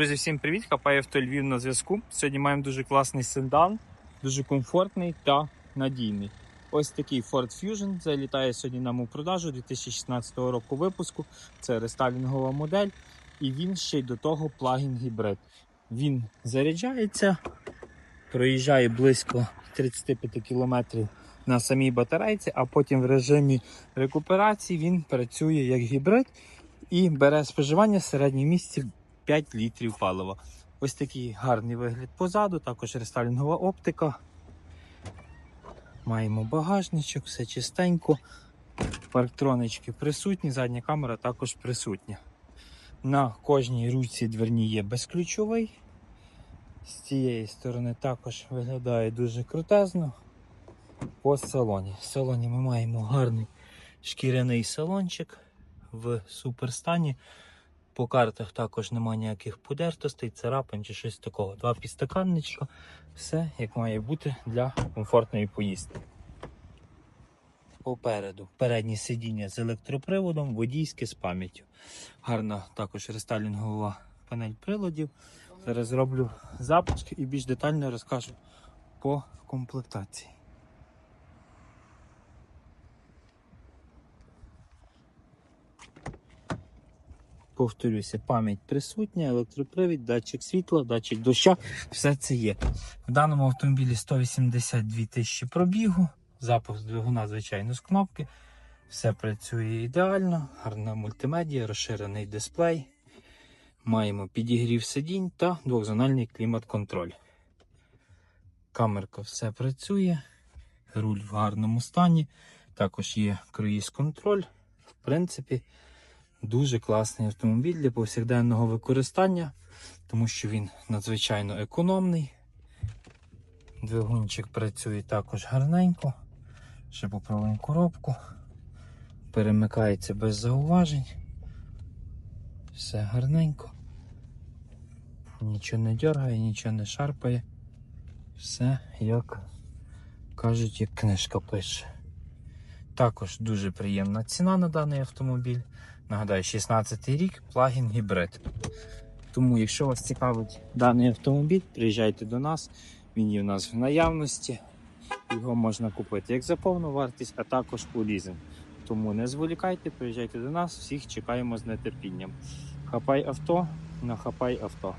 Друзі, всім привіт! Хапає авто Львів на зв'язку. Сьогодні маємо дуже класний седан, дуже комфортний та надійний. Ось такий Ford Fusion залітає сьогодні нам у продажу 2016 року випуску. Це рестайлінгова модель, і він ще й до того плагін гібрид. Він заряджається, проїжджає близько 35 км на самій батарейці, а потім в режимі рекуперації він працює як гібрид і бере споживання в середньому місці 5 літрів палива. Ось такий гарний вигляд позаду, також рестайлінгова оптика. Маємо багажничок, все чистенько. Парктронички присутні, задня камера також присутня. На кожній ручці дверні є безключовий. З цієї сторони також виглядає дуже крутезно. По салоні. В салоні ми маємо гарний шкіряний салончик в суперстані. По картах також немає ніяких подертостей, царапин чи щось такого. Два підстаканничка. Все як має бути для комфортної поїздки. Попереду переднє сидіння з електроприводом, водійське з пам'яттю. Гарна також рестайлінгова панель приладів. Зараз зроблю запуск і більш детально розкажу по комплектації. Повторюся, пам'ять присутня, електропривід, датчик світла, датчик доща, все це є. В даному автомобілі 182 тисячі пробігу, запуск двигуна, звичайно, з кнопки. Все працює ідеально, гарна мультимедія, розширений дисплей. Маємо підігрів сидінь та двохзональний клімат-контроль. Камерка все працює, руль в гарному стані. Також є круїз-контроль. В принципі, Дуже класний автомобіль для повсякденного використання, тому що він надзвичайно економний. Двигунчик працює також гарненько. Ще попробуємо коробку. Перемикається без зауважень. Все гарненько. Нічого не дергає, нічого не шарпає. Все, як кажуть, як книжка пише. Також дуже приємна ціна на даний автомобіль. Нагадаю, 16 рік, плагін гібрид. Тому, якщо вас цікавить даний автомобіль, приїжджайте до нас. Він є в нас в наявності. Його можна купити як за повну вартість, а також у лізинг. Тому не зволікайте, приїжджайте до нас, всіх чекаємо з нетерпінням. Хапай авто на хапай авто.